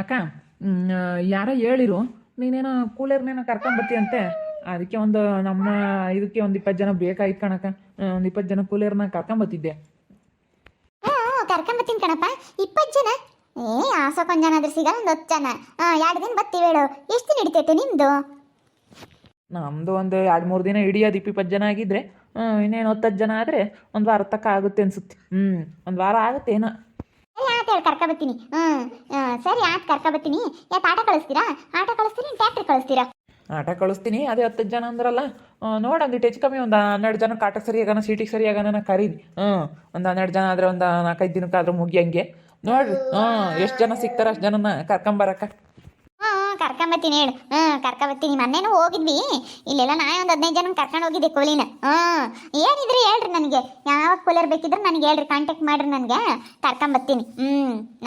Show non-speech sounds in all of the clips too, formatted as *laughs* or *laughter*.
ಅಕ್ಕ ಯಾರ ಹೇಳಿರು ನೀನೇನೋ ಕೂಲರ್ನೇನೋ ಕರ್ಕೊಂಬರ್ತೀಯಂತೆ ಅದಕ್ಕೆ ಒಂದು ನಮ್ಮ ಇದಕ್ಕೆ ಒಂದು ಇಪ್ಪತ್ತು ಜನ ಬೇಕಾಯ್ತು ಕಣಕ್ಕ. ಒಂದು ಇಪ್ಪತ್ತು ಜನ ಕೂಲರ್ನ ಕರ್ಕೊಂಬತ್ತಿದ್ದೆ. ಕರ್ಕೊಂಬತ್ತೀನಿ ಕಣಪ್ಪ. ಇಪ್ಪತ್ತು ಜನ? ಏ ಆಸಕ್ಕೊಂದು ಜನ ಆದ್ರೆ ಸಿಗಲ್ಲ ಒಂದು ಹತ್ತು ಜನ. ಎರಡು ದಿನ ಬತ್ತಿ ಹೇಳು. ಎಷ್ಟು ದಿನ ಹಿಡಿತೈತೆ ನಿಮ್ಮದು ನಮ್ಮದು ಒಂದು ಎರಡು ಮೂರು ದಿನ ಹಿಡಿಯೋದು ಇಪ್ಪತ್ತು ಜನ ಆಗಿದ್ರೆ ಇನ್ನೇನು ಹತ್ತು ಜನ ಆದರೆ ಒಂದು ವಾರ ತಕ್ಕ ಆಗುತ್ತೆ ಅನ್ಸುತ್ತೆ. ಹ್ಞೂ ಒಂದು ವಾರ ಆಗುತ್ತೆ ಏನೋ. ಆಯ್ತು ಹೇಳಿ ಕರ್ಕೊಬತ್ತೀನಿ ಹ್ಞೂ ಸರಿ ಆಯ್ತು ಕರ್ಕೊಬತ್ತೀನಿ ಯಾಕೆ, ಆಟೋ ಕಳಿಸ್ತೀರಾ? ಆಟೋ ಕಳಿಸ್ತೀನಿ ಟ್ಯಾಕ್ಟ್ರಿ ಕಳಿಸ್ತೀರಾ? ಆಟ ಕಳಿಸ್ತೀನಿ, ಅದೇ ಹತ್ತು ಜನ ಅಂದ್ರಲ್ಲ. ನೋಡಿ ಒಂದಿಟ್ಟು ಹೆಚ್ಚು ಕಮ್ಮಿ, ಒಂದು ಹನ್ನೆರಡು ಜನಕ್ಕೆ ಆಟಕ್ಕೆ ಸರಿಯಾಗನ, ಸೀಟಿಗೆ ಸರಿಯಾಗನ ಆಗೋಣ ಕರೀರಿ ಹ್ಞೂ ಒಂದು ಹನ್ನೆರಡು ಜನ ಆದರೆ ಒಂದು ನಾಲ್ಕೈದು ದಿನಕ್ಕಾದ್ರೂ ಮುಗಿಯಂಗೆ. ನೋಡ್ರಿ ಹ್ಞೂ ಎಷ್ಟು ಜನ ಸಿಗ್ತಾರ ಅಷ್ಟು ಜನನ ಕರ್ಕೊಂಬರಕ್ಕ ಕರ್ಕೊಂಬತ್ತೀನಿ ಹೇಳು. ಹ್ಞೂ ಕರ್ಕೊಂಬತ್ತೀನಿ. ಮೊನ್ನೆನೂ ಹೋಗಿದ್ವಿ. ಇಲ್ಲೆಲ್ಲ ನಾ ಒಂದು ಹದಿನೈದು ಜನ ಕರ್ಕೊಂಡು ಹೋಗಿದ್ದೆ ಕೂಲಿನ ಹ್ಞೂ ಏನಿದ್ರಿ ಹೇಳ್ರಿ ನನಗೆ. ಯಾವ ಕೂಲರ್ ಬೇಕಿದ್ರೆ ನನಗೆ ಹೇಳ್ರಿ ಕಾಂಟ್ಯಾಕ್ಟ್ ಮಾಡ್ರಿ ನನಗೆ. ಕರ್ಕೊಂಬತ್ತೀನಿ. ಹ್ಞೂ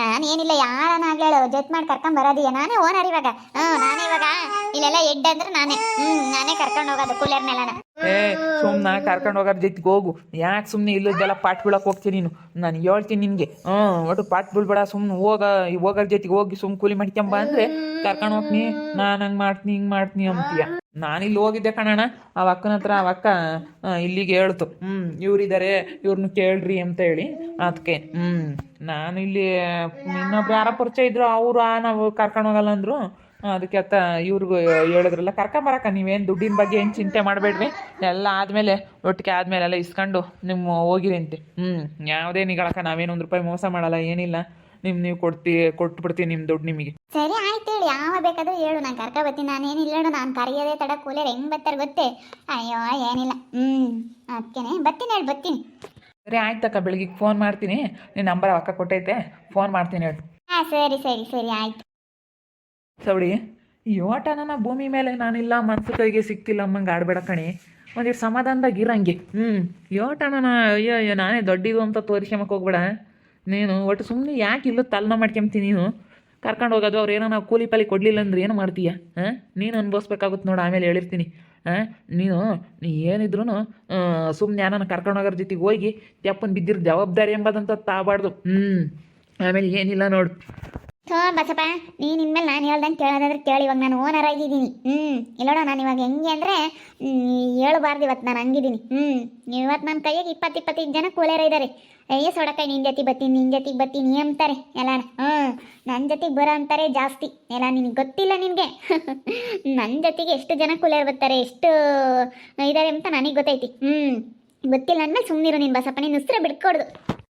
ನಾನು ಏನಿಲ್ಲ ಯಾರನ್ನಾಗ್ಲಿ ಹೇಳು. ಜೊತೆ ಮಾಡಿ ಕರ್ಕೊಂಬರೋದಿಯ ನಾನೇ ಓನರ್ ಇವಾಗ. ಹ್ಞೂ ನಾನೇ ಇವಾಗ ಇಲ್ಲೆಲ್ಲ ಎಡ್ ಅಂದ್ರೆ ನಾನೇ. ಹ್ಞೂ ನಾನೇ ಕರ್ಕೊಂಡು ಹೋಗೋದು ಕೂಲರ್ನೆಲ್ಲ ಏ, ಸುಮ್ನ ಕರ್ಕೊಂಡು ಹೋಗೋರ ಜೊತೆಗೆ ಹೋಗು. ಯಾಕೆ ಸುಮ್ಮನೆ ಇಲ್ಲದೆಲ್ಲ ಪಾಟ್ ಬೀಳಕ್ಕೆ ಹೋಗ್ತೀನಿ ನೀನು? ನಾನು ಹೇಳ್ತೀನಿ ನಿನಗೆ. ಹ್ಞೂ, ಒಟ್ಟು ಪಾಟ್ ಬೀಳ್ಬೇಡ ಸುಮ್ಮನೆ ಹೋಗ ಹೋಗೋರ ಜೊತೆಗೆ ಹೋಗಿ ಸುಮ್ ಕೂಲಿ ಮಾಡ್ಕೊಂಬ ಅಂದ್ರೆ ಕರ್ಕೊಂಡು ಹೋಗ್ತೀನಿ ನಾನು ಹಂಗೆ ಮಾಡ್ತೀನಿ, ಹಿಂಗೆ ಮಾಡ್ತೀನಿ ಅಂತೀಯ. ಇಲ್ಲಿ ಹೋಗಿದ್ದೆ ಕಣಣ್ಣ ಆ ಅಕ್ಕನ ಹತ್ರ ಆ ಅಕ್ಕ ಇಲ್ಲಿಗೆ ಹೇಳ್ತು. ಹ್ಞೂ, ಇವ್ರಿದಾರೆ ಇವ್ರನ್ನ ಕೇಳ್ರಿ ಅಂತ ಹೇಳಿ. ಅದಕ್ಕೆ ಹ್ಞೂ. ನಾನು ಇಲ್ಲಿ, ಇನ್ನೊಬ್ರು ಯಾರ ಪರಿಚಯ ಇದ್ರು, ಅವರು ನಾವು ಕರ್ಕೊಂಡು ಹೋಗಲ್ಲ ಅಂದರು. ಅದಕ್ಕೆ ಅತ್ತ ಇವ್ರಿಗೂ ಹೇಳಿದ್ರಲ್ಲ ಕರ್ಕೊಂಬರಕ್ಕ ನೀವೇನು ದುಡ್ಡಿನ ಬಗ್ಗೆ ಏನು ಚಿಂತೆ ಮಾಡಬೇಡ್ರಿ ಎಲ್ಲ ಆದಮೇಲೆ ಒಟ್ಟಿಗೆ ಆದಮೇಲೆ ಎಲ್ಲ ಇಸ್ಕೊಂಡು ನಿಮ್ಮ ಹೋಗಿರಿ ಅಂತೆ. ಹ್ಞೂ ಯಾವುದೇ ನಿಗಳಕ್ಕ ನಾವೇನು ಒಂದು ರೂಪಾಯಿ ಮೋಸ ಮಾಡಲ್ಲ ಏನಿಲ್ಲ. ನಿಮ್ಮ ನೀವು ಕೊಡ್ತಿ ಕೊಟ್ಬಿಡ್ತೀನಿ ನಿಮ್ಮ ದುಡ್ಡು ನಿಮಗೆ. ಸರಿ ಆಯ್ತು ಹೇಳಿ ಯಾವ ಬೇಕಾದ್ರೂ ಹೇಳು ನಾನು ಕರ್ಕ ಬರ್ತೀನಿ ನಾನೇನಿಲ್ಲ ಹೇಳು ನಾನು ಕರೆಯೋದೇ ತಡ ಕೂಲರ್ ಹೆಂಗ್ ಬರ್ತಾರೆ ಗೊತ್ತೇ? ಅಯ್ಯೋ ಏನಿಲ್ಲ. ಹ್ಞೂ ಅದಕ್ಕೇನೆ ಬರ್ತೀನಿ ಹೇಳಿ ಬರ್ತೀನಿ. ಸರಿ ಆಯ್ತು ಅಕ್ಕ ಬೆಳಿಗ್ಗೆ ಫೋನ್ ಮಾಡ್ತೀನಿ. ನಿನ್ನ ನಂಬರ್ ಅಕ್ಕ ಕೊಟ್ಟೈತೆ ಫೋನ್ ಮಾಡ್ತೀನಿ ಹೇಳಿ. ಹಾಂ ಸರಿ ಸರಿ ಸರಿ ಆಯ್ತು. ಸವಡಿ, ಈ ಭೂಮಿ ಮೇಲೆ ನಾನಿಲ್ಲ, ಮನ್ಸು ಕೈಗೆ ಸಿಕ್ತಿಲ್ಲ ಅಮ್ಮಂಗೆ ಆಡ್ಬೇಡ ಕಣಿ. ಒಂದಿಷ್ಟು ಸಮಾಧಾನದಾಗ ಇರಂಗೆ. ಹ್ಞೂ ಅಯ್ಯೋ ಅಯ್ಯೋ, ನಾನೇ ದೊಡ್ಡಿದು ಅಂತ ತೋರಿಸ್ಕೊಂಬಕ್ಕೆ ಹೋಗ್ಬೇಡ. ನೀನು ಒಟ್ಟು ಸುಮ್ಮನೆ ಯಾಕೆ ಇಲ್ಲ ತಲೆನ ಮಾಡ್ಕೊಂತೀನಿ ನೀನು? ಕರ್ಕೊಂಡು ಹೋಗೋದು ಅವ್ರು ಏನೋ ನಾವು ಕೂಲಿ ಪಾಲಿ ಕೊಡಲಿಲ್ಲ ಅಂದ್ರೆ ಏನು ಮಾಡ್ತೀಯ? ಹಾಂ? ನೀನು ಅನ್ಭವಿಸ್ಬೇಕಾಗುತ್ತೆ ನೋಡು, ಆಮೇಲೆ ಹೇಳಿರ್ತೀನಿ. ಹಾಂ? ನೀನು, ನೀ ಏನಿದ್ರು ಸುಮ್ಮನೆ ಯಾರನ್ನ ಕರ್ಕೊಂಡು ಹೋಗೋರ ಜೊತೆಗೆ ಹೋಗಿ, ತೆಪ್ಪನ್ ಬಿದ್ದಿರೋ ಜವಾಬ್ದಾರಿ ಎಂಬುದಂತ ತಾಬಾರ್ದು ಹ್ಞೂ ಆಮೇಲೆ ಏನಿಲ್ಲ ನೋಡು. ಥೋ, ಬಸಪ್ಪ ನೀನು ಇನ್ಮೇಲೆ ನಾನು ಹೇಳ್ದಂಗೆ ಕೇಳೋದಾದ್ರೆ ಕೇಳಿ, ಇವಾಗ ನಾನು ಓನರ್ ಆಗಿದ್ದೀನಿ. ಹ್ಞೂ ಇಲ್ಲೋಡ ನಾನು ಇವಾಗ ಹೆಂಗೆ ಅಂದರೆ ಹೇಳಬಾರ್ದು ಇವತ್ತು ನಾನು ಹಂಗಿದ್ದೀನಿ. ಹ್ಞೂ ಇವತ್ತು ನನ್ನ ಕೈಗೆ ಇಪ್ಪತ್ತು ಇಪ್ಪತ್ತೈದು ಜನ ಕೂಲೇರ ಇದ್ದಾರೆ ಅಯ್ಯ ಸೊಡಕಾಯಿ ನಿನ್ನ ಜೊತೆ ಬತ್ತೀನಿ ನಿನ್ನ ಜೊತೆಗೆ ಬತ್ತೀನಿ ಅಂತಾರೆ ಎಲ್ಲ ಹ್ಞೂ ನನ್ನ ಜೊತೆಗೆ ಬರೋ ಅಂತಾರೆ ಜಾಸ್ತಿ. ಎಲ್ಲ ನಿನಗೆ ಗೊತ್ತಿಲ್ಲ ನಿನಗೆ. *laughs* ನನ್ನ ಜೊತೆಗೆ ಎಷ್ಟು ಜನ ಕೂಲೇರ್ ಬರ್ತಾರೆ, ಎಷ್ಟು ಇದ್ದಾರೆ ಅಂತ ನನಗೆ ಗೊತ್ತೈತಿ. ಹ್ಞೂ ಗೊತ್ತಿಲ್ಲ ಅಂದಮೇಲೆ ಸುಮ್ಮನಿರು ನೀನು ಬಸಪ್ಪ, ನೀನು ಉಸಿರು ಬಿಡ್ಕೊಡ್ದು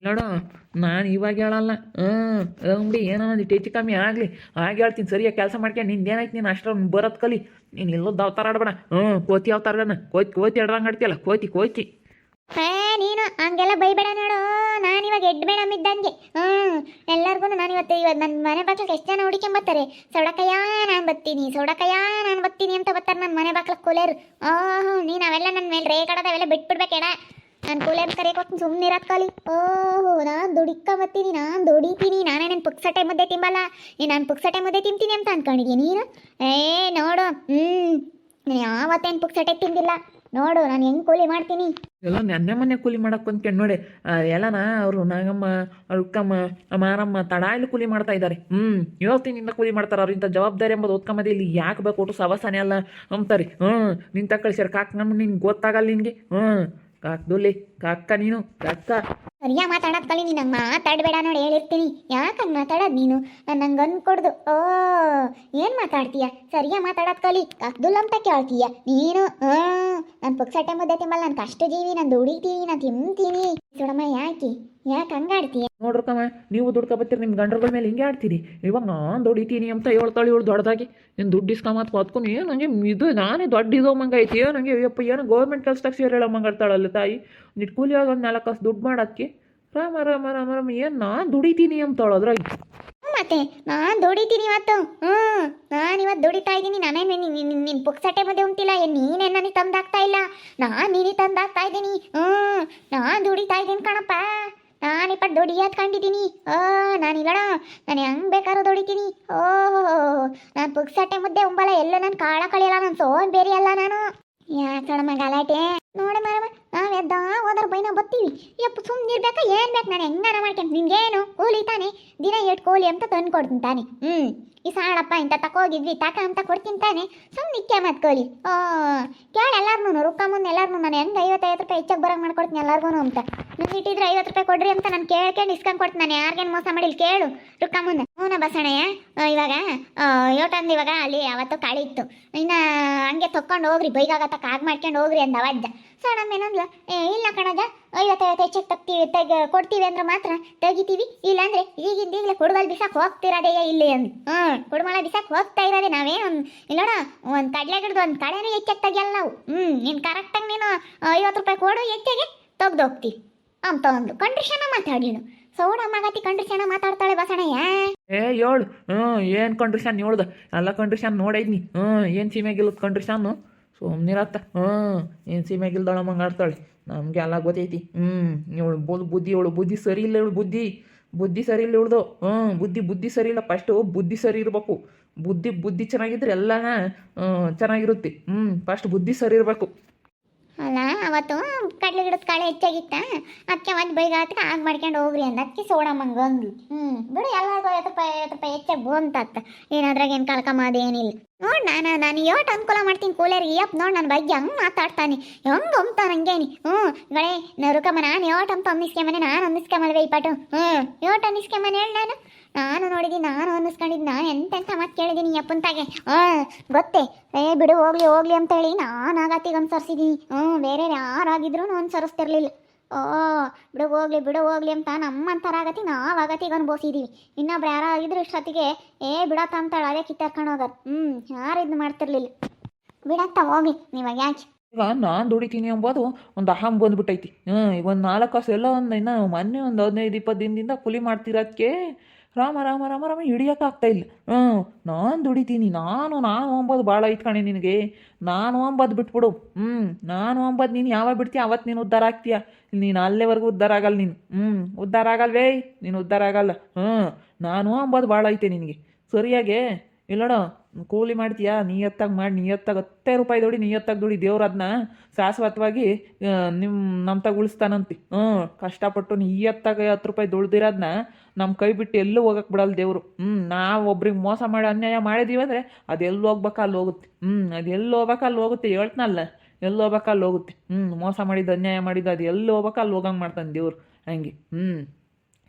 ನೋಡು, ನಾನು ಇವಾಗ ಹೇಳಲ್ಲ. ಹ್ಞೂ ಏನೋ ಒಂದು ಹೆಚ್ಚು ಕಮ್ಮಿ ಆಗಲಿ. ಹಾಗೆ ಹೇಳ್ತೀನಿ, ಸರಿಯಾಗಿ ಕೆಲಸ ಮಾಡ್ಕೊಂಡು ನಿಂದೇನಾಯ್ತು ನೀನು ಅಷ್ಟೊಂದು ಬರೋದು ಕಲಿ. ನೀನು ಎಲ್ಲೋದು ಅವತಾರ ಆಡ್ಬೇಡ. ಹ್ಞೂ ಕೋತಿ ಅವತಾರನ ಕೋತಿ ಕೋತಿ ಆಡ್ರಂಗೆ ಆಡ್ತೀಯಲ್ಲ, ಕೋತಿ ಕೋತಿ. ನೀನು ಹಂಗೆಲ್ಲ ಬೈಬೇಡ ನೋಡು. ನಾನು ಇವಾಗ ಎಡ್ ಮೇಡಮ್ ಇದ್ದಂಗೆ ಹ್ಞೂ ಎಲ್ಲರಿಗೂ ನಾನು ಇವತ್ತು ಇವತ್ತು ನನ್ನ ಮನೆ ಬಾಕ್ಲಕ್ಕೆ ಎಷ್ಟು ಜನ ಹುಡುಕೊಂಬರ್ತಾರೆ ಸೊಡಕಯ್ಯ ನಾನು ಬರ್ತೀನಿ ಸೊಡಕಯ್ಯ ನಾನು ಬರ್ತೀನಿ ಅಂತ ಬರ್ತಾರೆ ನನ್ನ ಮನೆ ಬಾಕ್ಲಕ್ಕೆ ಕೂಲೇರು. ಓಹ್, ನೀನು ಅವೆಲ್ಲ ನನ್ನ ಮೇಲೆ ರೇಗಾಡೋದು ಅವೆಲ್ಲ ಬಿಟ್ಬಿಡ್ಬೇಕೇಡ ನಾನು ಕೂಲಿ ಕರೆಯಕ್ಕೆ ಸುಮ್ಮನೆ ಇರೋದು ಕಾಲಿ ಓಹೋ, ನಾನು ದುಡಿಕೊಂಬತ್ತೀನಿ ನಾನು ದುಡಿತೀನಿ. ನಾನೇ ನನ್ನ ಪುಕ್ಸಟೆ ಮುದ್ದೆ ತಿಂಬಲ್ಲ. ಏ, ನಾನು ಪುಕ್ಸಟೆ ಮುದ್ದೆ ತಿಂತೀನಿ ಅಂತ ಅಂದ್ಕೊಂಡಿದ್ದೀನಿ ನೀನು? ಏ, ನೋಡು. ಹ್ಞೂ ನಾನು ಯಾವತ್ತೇನು ಪುಕ್ಸಟೆ ತಿಂದಿಲ್ಲ. ನೋಡು, ನಾನು ಹೆಂಗೆ ಕೂಲಿ ಮಾಡ್ತೀನಿ. ಎಲ್ಲ ನೆನ್ನೆ ಮೊನ್ನೆ ಕೂಲಿ ಮಾಡಕ್ಕೆ ಬಂದ್ಕೊಂಡು ನೋಡಿ ಎಲ್ಲನ ಅವರು ನಾಗಮ್ಮ ಅಕ್ಕಮ್ಮ ಮಾರಮ್ಮ ತಡಾಯಲ್ಲಿ ಕೂಲಿ ಮಾಡ್ತಾ ಇದ್ದಾರೆ ಹ್ಞೂ ಇವತ್ತಿನಿಂದ ಕೂಲಿ ಮಾಡ್ತಾರೆ. ಅವ್ರಿಂದ ಜವಾಬ್ದಾರಿ ಎಂಬುದು ಓದ್ಕೊಂಬದಿ ಇಲ್ಲಿ ಯಾಕೆ ಬೇಕು ಒಟ್ಟು ಸವಸಾನೆ ಅಲ್ಲ ಅಂತಾರೆ. ಹ್ಞೂ ನಿನ್ನ ತಕ್ಕಳಿಸ್ಯಾರ ಕಾಕ್ ನಮ್ಮ ನಿನ್ಗೆ ಗೊತ್ತಾಗಲ್ಲ ನಿನಗೆ. ಹ್ಞೂ ಕಾಕ್ದುಲ್ಲಿ ಕಾಕ್ಕ ನೀನು ಕಾಕ್ಕ. ಸರಿಯಾ ಮಾತಾಡೋದು ಕಲಿ ನೀನು ಹಂಗೆ ಮಾತಾಡಬೇಡ ನೋಡಿ, ಹೇಳಿರ್ತೀನಿ. ಯಾಕೆ ಹಂಗೆ ಮಾತಾಡೋದು ನೀನು? ನಂಗೆ ಅಂದ್ಕೊಡ್ದು ಓ, ಏನು ಮಾತಾಡ್ತೀಯ? ಸರಿಯಾ ಮಾತಾಡೋದು ಕಲಿ. ಕಕ್ದುಲ್ ಅಂತ ಕೇಳ್ತೀಯ. ನೀನು ನಾನು ಪುಕ್ಸಟ್ಟೆ ಮುದ್ದೆ ತಿಮ್ಮಲ್ಲ ನಾನು ಕಷ್ಟ ಜೀವಿ, ನಾನು ದುಡಿತೀನಿ, ನಾನು ತಿಂತೀನಿ. ಸುಡಮ್ಮ, ಯಾಕೆ? ಯಾಕೆ ಹಂಗಾಡ್ತೀಯ ನೋಡ್ರಕ್ಕಮ್ಮ ನೀವು ದುಡ್ಕೊ ಬರ್ತೀರಿ ನಿಮ್ಮ ಗಂಡ್ರಗಳ ಮೇಲೆ ಹಿಂಗೆ ಆಡ್ತೀರಿ? ಇವಾಗ ನಾನು ದುಡಿತೀನಿ ಅಂತ ಹೇಳ್ತಾಳೆ ಇವಳು ದೊಡ್ಡದಾಗಿ ನೀನು ದುಡ್ಡು ಇಸ್ಕೊಂಬತ್ ಹೊತ್ಕೊಂಡು ಏನು ನನಗೆ ಇದು, ನಾನೇ ದೊಡ್ಡ ಇದೋ ಮಂಗ ಐತಿ ನನಗೆ ಅಯ್ಯಪ್ಪ, ಏನು ಗೌರ್ಮೆಂಟ್ ಕೆಲಸದಾಗ ಸೇರಿ ಹೇಳೋ ಮಂಗಾಡ್ತಾಳಲ್ಲ ತಾಯಿ. ನಿಟ್ಟು ಕೂಲಿಯಾಗಿ ಒಂದು ನಾಲ್ಕು ಕಾಸು ದುಡ್ಡು ಮಾಡೋಕ್ಕೆ? ರಾಮ ರಾಮ ರಾಮ ರಾಮ, ಏನು ನಾನು ದುಡಿತೀನಿ ಅಂತ ಅದ್ರಾಗ ಮತ್ತೆ ನಾನು ದುಡಿತೀನಿ ಇವತ್ತು. ಹ್ಞೂ ನಾನು ಇವತ್ತು ದುಡಿತಾ ಇದ್ದೀನಿ. ನಾನೇ ನಿನ್ನ ಪುಕ್ಸಟ್ಟೆ ಮದುವೆ ಉಂಟಿಲ್ಲ. ನೀನೇ ನನಗೆ ತಂದಾಗ್ತಾ ಇಲ್ಲ? ನಾನು ನೀನೇ ತಂದಾಗ್ತಾ ಇದ್ದೀನಿ. ಹ್ಞೂ ನಾನು ದುಡಿತಾ ಇದ್ದೀನಿ ಕಣಪ್ಪ. ನಾನು ಇಪ್ಪತ್ತು ದುಡಿಯೋದು ಕಂಡಿದ್ದೀನಿ. ಓ, ನಾನು ಇಲ್ಲಡ. ನಾನು ಹೆಂಗೆ ಬೇಕಾದ್ರೂ ದುಡಿತೀನಿ. ಓಹೋ ನಾನು ಪುಕ್ಸಟ್ಟೆ ಮುದ್ದೆ ಉಂಬಲ ಎಲ್ಲ ನಾನು ಕಾಳ ಕಳಿಯಲ್ಲ. ನಾನು ಸೋನ್ ಬೇರೆ ಅಲ್ಲ ನಾನು. ಯಾಕಣಮ್ಮ ಗಲಾಟೆ ನೋಡ ಮರವ ನಾವ್ ಎದ್ದ ಹೋದ್ರ ಬೈನ ಬತ್ತೀವಿ. ಯಪ್ಪ ಸುಮ್ಮನೆ ಇರ್ಬೇಕಾ? ಏನ್ ಬೇಕು ನಾನು? ಹೆಂಗಾರ ಮಾಡ್ಕೊಂತ ನಿನ್ಗೇನು? ಕೂಲಿ ತಾನೆ. ದಿನ ಎಷ್ಟು ಕೂಲಿ ಅಂತ ತಂದು ಕೊಡ್ತೀನಿ ತಾನೆ. ಹ್ಞೂ ಈ ಸಾಣಪ್ಪ ಇಂತ ತಕೋಗಿದ್ವಿ ತಕ ಅಂತ ಕೊಡ್ತೀನಿ ತಾನೆ. ಸುಮ್ಮನೆ ಇಕ್ಕೆ ಮತ್ತೆ ಕೋಲಿ. ಓ ಕೇಳ ಎಲ್ಲಾರ್ನು ರೊಕ್ಕ ಮುಂದೆ ಎಲ್ಲಾರ್ನು ನಾನು ಹೆಂಗ್ ರೂಪಾಯಿ ಹೆಚ್ಚಾಗಿ ಬರೋಂಗೆ ಮಾಡ್ಕೊಡ್ತೀನಿ ಎಲ್ಲಾರ್ಗೂ ಅಂತ. ನಿಮ್ಗೆ ಇಟ್ಟಿದ್ರೆ ಐವತ್ತು ರೂಪಾಯಿ ಕೊಡ್ರಿ ಅಂತ ನಾನು ಕೇಳ್ಕೊಂಡು ಇಸ್ಕೊಂಡು ಕೊಡ್ತೀನಿ ನಾನು. ಯಾರಿಗೇನು ಮೋಸ ಮಾಡಿಲ್ಲ ಕೇಳು, ರುಕ್ಕ ಮುಂದೆ. ಹ್ಞೂ ಬಸಣಯ್ಯ? ಇವಾಗ ಯೋಟಂದು ಇವಾಗ ಅಲ್ಲಿ ಅವತ್ತು ಕಾಳಿ ಇತ್ತು. ಇನ್ನ ಹಂಗೆ ತೊಕೊಂಡು ಹೋಗ್ರಿ ಬೈಗಾಗತ್ತ ಕಾಗ್ ಮಾಡ್ಕೊಂಡು ಹೋಗ್ರಿ ಅಂದ ಅವಜ್ಜ. ಸೊ ಏನಂದ್ಲ? ಏ, ಇಲ್ಲ ಕಣಜ. ಐವತ್ತೈವತ್ತು ಹೆಚ್ಚಿಗೆ ತಗ್ತೀವಿ, ತೆಗ, ಕೊಡ್ತೀವಿ ಅಂದ್ರೆ ಮಾತ್ರ ತೆಗಿತೀವಿ. ಇಲ್ಲಾಂದ್ರೆ ಈಗಿಂದ ಈಗಲೇ ಕುಡ್ಗಲ್ ಬಿಸಾಕ್ ಹೋಗ್ತಿರೋದೇ ಇಲ್ಲಿ ಅಂದ್. ಹ್ಞೂ ಕುಡ್ಮಳ ಬಿಸಾಕ್ ಹೋಗ್ತಾ ಇರೋದೆ ನಾವೇ ಒಂದು ಇಲ್ಲೋಡ ಒಂದು ಕಡಲೆ ಗಿಡದ ಒಂದು ಕಡೆನೂ ಹೆಚ್ಚಾಗಿ ತೆಗಿಯಲ್ಲ ನಾವು. ಹ್ಞೂ ನೀನು ಕರೆಕ್ಟಾಗಿ ನೀನು ಐವತ್ತು ರೂಪಾಯಿ ಕೊಡು, ಹೆಚ್ಚಾಗೆ ತೆಗ್ದು ಹೋಗ್ತೀವಿ ಅಂತ ಒಂದು ಕಂಡ್ರಿಷನ ಮಾತಾಡಿನು ಸೌಡ ಮಗತಿ ಕಂಡ್ರಿಷನ ಮಾತಾಡ್ತಾಳೆ ಬಸಣಯ್ಯ. ಏ, ಏಳು. ಹ್ಞೂ ಏನು ಕಂಡ್ರಿಷನ್ ಹೇಳ್ದ ಎಲ್ಲ ಕಂಡ್ರಿಷನ್ ನೋಡೈದ್ನಿ ಹ್ಞೂ ಏನು ಸೀಮೆಗಿಲ್ಲದ ಕಂಡ್ರಿಷನ್ನು ಸುಮ್ಮನಿರತ್ತ ಹ್ಞೂ ಏನು ಸೀಮೆಗಿಲ್ದಳ ಮಂಗಾಡ್ತಾಳೆ ನಮಗೆ ಎಲ್ಲ ಗೊತ್ತೈತಿ. ಹ್ಞೂ, ಇವಳು ಬೋಲ್ ಬುದ್ಧಿ, ಇವಳು ಬುದ್ಧಿ ಸರಿ ಇಲ್ಲ, ಇವಳು ಬುದ್ಧಿ. ಬುದ್ಧಿ ಸರಿ ಇಲ್ಲ ಇವಳ್ದು. ಹ್ಞೂ, ಬುದ್ಧಿ ಬುದ್ಧಿ ಸರಿ ಇಲ್ಲ. ಫಸ್ಟು ಬುದ್ಧಿ ಸರಿ ಇರಬೇಕು. ಬುದ್ಧಿ ಬುದ್ಧಿ ಚೆನ್ನಾಗಿದ್ರೆ ಎಲ್ಲ ಚೆನ್ನಾಗಿರುತ್ತೆ. ಹ್ಞೂ ಫಸ್ಟ್ ಬುದ್ಧಿ ಸರಿ ಇರಬೇಕು. ಅಲ್ಲ, ಅವತ್ತು ಕಡಲೆ ಗಿಡದ ಕಾಳೆ ಹೆಚ್ಚಾಗಿತ್ತ? ಅದಕ್ಕೆ ಒಂದು ಬೈಗಾತ ಆಗ ಮಾಡ್ಕೊಂಡು ಹೋಗ್ರಿ ಅಂದ. ಅದಕ್ಕೆ ಸೋಡಮ್ಮಂಗ ಅಂದ್ಲು. ಹ್ಞೂ, ಬಿಡು, ಎಲ್ಲರಿಗೂ ಐವತ್ತು ರೂಪಾಯಿ ಐವತ್ತು ರೂಪಾಯಿ ಹೆಚ್ಚಾಗಿ ಬಂತತ್ತ ಏನಾದ್ರಾಗ ಏನು ಕಳ್ಕಮ್ಮ ಏನಿಲ್ಲ ನೋಡ್ ನಾನು ನಾನು ಯೋಟ್ ಅನುಕೂಲ ಮಾಡ್ತೀನಿ ಕೂಲರಿಗೆ. ಯಪ್ಪ ನೋಡಿ ನನ್ನ ಬಗ್ಗೆ ಹಂಗೆ ಮಾತಾಡ್ತಾನೆ. ಹೆಂಗೆ ಅಂತಾನ ಹಂಗೇನಿ. ಹ್ಞೂ ಗಳೆ ನರುಕಮ್ಮ ನಾನು ಯೋಟ್ ಅಂತ ಅನ್ನಿಸ್ಕೊಂಬನೆ ನಾನು ಅನ್ನಿಸ್ಕೊಂಬಲ್ವೇ ಈ ಪಾಟು ಹ್ಞೂ ಯೋಟ್ ಅನ್ನಿಸ್ಕೊಂಬನೆ ಹೇಳಿ ನಾನು. ನಾನು ನೋಡಿದ್ದೀನಿ ನಾನು ಅನ್ನಿಸ್ಕೊಂಡಿದ್ದು, ನಾನು ಎಂತೆಂಥ ಮಾತು ಕೇಳಿದ್ದೀನಿ ಯಪ್ಪಂತಾಗೆ ಹಾಂ ಗೊತ್ತೇ. ಏ, ಬಿಡು, ಹೋಗ್ಲಿ ಹೋಗ್ಲಿ ಅಂತ ಹೇಳಿ ನಾನು ಆಗತ್ತಿಗೆ ಅನ್ಸರ್ಸಿದ್ದೀನಿ ಹ್ಞೂ ಬೇರೆ ಯಾರಾಗಿದ್ರು ಅನ್ಸರಿಸ್ತಿರ್ಲಿಲ್ಲ. ಓ, ಬಿಡು ಹೋಗ್ಲಿ ಬಿಡು ಹೋಗ್ಲಿ ಅಂತ ನಮ್ಮಂಥರ ಆಗತಿ ನಾವು ಆಗತ್ತಿಗೆ ಅನ್ಬೋಸಿದೀವಿ ಇನ್ನೊಬ್ರು ಯಾರೋ ಆಗಿದ್ರು ಇಷ್ಟೊತ್ತಿಗೆ, ಏ ಬಿಡತ್ತ ಅಂತಾಳೆ, ಅದೇ ಕಿತ್ತಾರ್ಕೊಂಡು ಹೋಗೋದು. ಹ್ಞೂ ಯಾರು ಇದು ಮಾಡ್ತಿರ್ಲಿಲ್ಲ. ಬಿಡತ್ತ ಹೋಗ್ಲಿ, ನೀವಾಗ ಯಾಕೆ? ಈಗ ನಾನು ದುಡಿತೀನಿ ಅಂಬೋದು, ಒಂದು ಅಹಂ ಬಂದ್ಬಿಟ್ಟೈತಿ. ಹ್ಞೂ ಈಗ ಒಂದು ನಾಲ್ಕು ಕಾಸು ಎಲ್ಲ ಒಂದು ಇನ್ನು ಮೊನ್ನೆ ಒಂದು ಹದಿನೈದು, ಇಪ್ಪತ್ತು ದಿನದಿಂದ ಕೂಲಿ ಮಾಡ್ತಿರೋದಕ್ಕೆ ರಾಮ ರಾಮ ರಾಮ ರಾಮ ಹಿಡಿಯೋಕ್ಕಾಗ್ತಾ ಇಲ್ಲ. ಹ್ಞೂ, ನಾನು ದುಡಿತೀನಿ, ನಾನು ನಾನು ಒಂಬೋದು ಭಾಳ ಐತ್ ಕಣೆ ನಿನಗೆ. ನಾನು ಅಂಬೋದು ಬಿಟ್ಬಿಡು. ಹ್ಞೂ, ನಾನು ಅಂಬೋದು ನೀನು ಯಾವಾಗ ಬಿಡ್ತೀಯ? ಅವತ್ತು ನೀನು ಉದ್ಧಾರ ಆಗ್ತೀಯ? ನೀನು ಅಲ್ಲೇವರೆಗೂ ಉದ್ಧಾರ ಆಗಲ್ಲ ನೀನು. ಹ್ಞೂ, ಉದ್ಧಾರ ಆಗಲ್ವೇ? ನೀನು ಉದ್ಧಾರ ಆಗಲ್ಲ. ಹ್ಞೂ, ನಾನು ಅಂಬೋದು ಭಾಳ ಐತೆ ನಿನಗೆ. ಸರಿಯಾಗೆ? ಇಲ್ಲೋಡ ಕೂಲಿ ಮಾಡ್ತೀಯಾ? ನೀಯತ್ತಾಗಿ ಮಾಡಿ, ನಿಯತ್ತಾಗಿ ಹತ್ತೇ ರೂಪಾಯಿ ದುಡಿ, ನಿಯತ್ತಾಗಿ ದುಡಿ ದೇವ್ರು ಅದನ್ನ ಶಾಶ್ವತವಾಗಿ ನಿಮ್ಮ ನಮ್ಮ ತಗ ಉಳಿಸ್ತಾನಂತಿ. ಹ್ಞೂ, ಕಷ್ಟಪಟ್ಟು ನಿಯತ್ತಾಗಿ ಹತ್ತು ರೂಪಾಯಿ ದುಡ್ದಿರೋದನ್ನ ನಮ್ಮ ಕೈ ಬಿಟ್ಟು ಎಲ್ಲೂ ಹೋಗಕ್ಕೆ ಬಿಡಲ್ಲ ದೇವರು. ಹ್ಞೂ, ನಾವು ಒಬ್ರಿಗೆ ಮೋಸ ಮಾಡಿ ಅನ್ಯಾಯ ಮಾಡಿದೀವಿ ಅಂದರೆ ಅದು ಎಲ್ಲಿ ಹೋಗ್ಬೇಕು ಅಲ್ಲಿ ಹೋಗುತ್ತೆ. ಹ್ಞೂ, ಅದು ಎಲ್ಲಿ ಹೋಗ್ಬೇಕು ಅಲ್ಲಿ ಹೋಗುತ್ತೆ ಹೇಳ್ತಾನಲ್ಲ. ಎಲ್ಲಿ ಹೋಗ್ಬೇಕು ಅಲ್ಲಿ ಹೋಗುತ್ತೆ. ಹ್ಞೂ, ಮೋಸ ಮಾಡಿದ್ದು, ಅನ್ಯಾಯ ಮಾಡಿದ್ದು, ಅದು ಎಲ್ಲಿ ಹೋಗ್ಬೇಕು ಅಲ್ಲಿ ಹೋಗಂಗೆ ಮಾಡ್ತಾನೆ ದೇವ್ರು ಹಂಗೆ. ಹ್ಞೂ,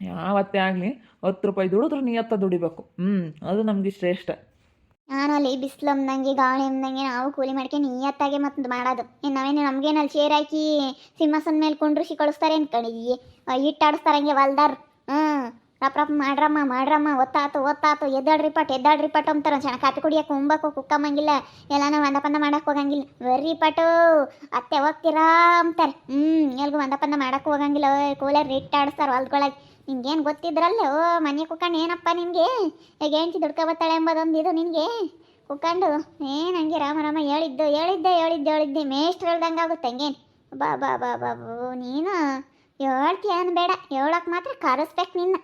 ಯಾವತ್ತೇ ಆಗಲಿ ಹತ್ತು ರೂಪಾಯಿ ದುಡಿದ್ರೆ ಹತ್ತ ದುಡಿಬೇಕು. ಹ್ಞೂ, ಅದು ನಮಗೆ ಶ್ರೇಷ್ಠ. ನಾನು ಅಲ್ಲಿ ಬಿಸಿಲಮ್ದಂಗೆ ಗಾಳಿ ಅಂದಂಗೆ ನಾವು ಕೂಲಿ ಮಾಡ್ಕೊಂಡು ನೀಯತ್ತಾಗೆ ಮತ್ತು ಮಾಡೋದು. ಇನ್ನು ನಾವೇನು ನಮಗೇನು ಅಲ್ಲಿ ಚೇರ್ ಹಾಕಿ ಸಿಂಹಾಸನ ಮೇಲೆ ಕುಂಡ್ರಿಸಿ ಕಳಿಸ್ತಾರೆ ಅನ್ಕೊಂಡಿದ್ವಿ ಇಟ್ಟಾಡಿಸ್ತಾರೆ ಹಂಗೆ ಹೊಲ್ದಾರ್ ಹ್ಞೂ. ರಪ್ ರಪ್, ಮಾಡ್ರಮ್ಮ ಮಾಡ್ರಮ್ಮ, ಒತ್ತಾತು ಒತ್ತಾತು, ಎದ್ದಾಡ್ರಿ ಪಟ್ ಎದ್ದಾಡ್ರಿ ಪಟ್ ಅಂತಾರೆ ಚೆನ್ನ ಕಾಪಿ ಕುಡಿಯಕ್ಕೆ ಉಂಬಕು ಕುಕ್ಕಮ್ಮಂಗಿಲ್ಲ. ಎಲ್ಲಾನು ಒಂದ ಪಂದ ಮಾಡಕ್ಕೆ ಹೋಗಂಗಿಲ್ಲ. ಬರ್ರಿ ಪಟು, ಅತ್ತೆ ಹೋಗ್ತೀರಾ ಅಂತಾರೆ ಹ್ಞೂ. ಎಲ್ಗೂ ಒಂದ ಪಂದ ಮಾಡಕ್ಕೆ ಹೋಗಂಗಿಲ್ಲ ಕೂಲರ್ ಇಟ್ಟಾಡಿಸ್ತಾರೆ ಹೊಲ್ದೊಳಗೆ ನಿಮ್ಗೇನು ಗೊತ್ತಿದ್ರಲ್ಲೋ, ಮನೆ ಕುಕ್ಕಂಡು ಏನಪ್ಪ ನಿನಗೆ? ಈಗ ಹೆಂಡ್ತಿ ದುಡ್ಕೊ ಬರ್ತಾಳೆ ಎಂಬುದೊಂದು ಇದು ನಿನಗೆ? ಕುಕ್ಕಂಡು ಏನು ಹಂಗೆ ರಾಮ ಹೇಳಿದ್ದು, ಹೇಳಿದ್ದೆ ಹೇಳಿದ್ದೆ ಹೇಳಿದ್ದೆ, ಮೇಷ್ಟ್ರು ಹೇಳ್ದಂಗೆ ಆಗುತ್ತೆ ಹಂಗೇನು? ಬಾ ಬಾ ಬಾ ಬಾ ನೀನು ಹೇಳ್ತೀಯ ಬೇಡ ಹೇಳಕ್ಕೆ ಮಾತ್ರ ಕರೆಸ್ಬೇಕು ನಿನ್ನ.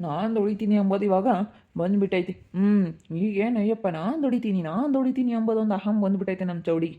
ನಾನು ದುಡಿತೀನಿ ಎಂಬುದು ಇವಾಗ ಬಂದ್ಬಿಟ್ಟೈತಿ. ಹ್ಞೂ ಈಗೇನು ಅಯ್ಯಪ್ಪ, ನಾನು ದುಡಿತೀನಿ ನಾನು ದುಡಿತೀನಿ ಎಂಬುದೊಂದು ಅಹಂ ಬಂದ್ಬಿಟ್ಟೈತೆ ನಮ್ಮ ಚೌಡಿಗೆ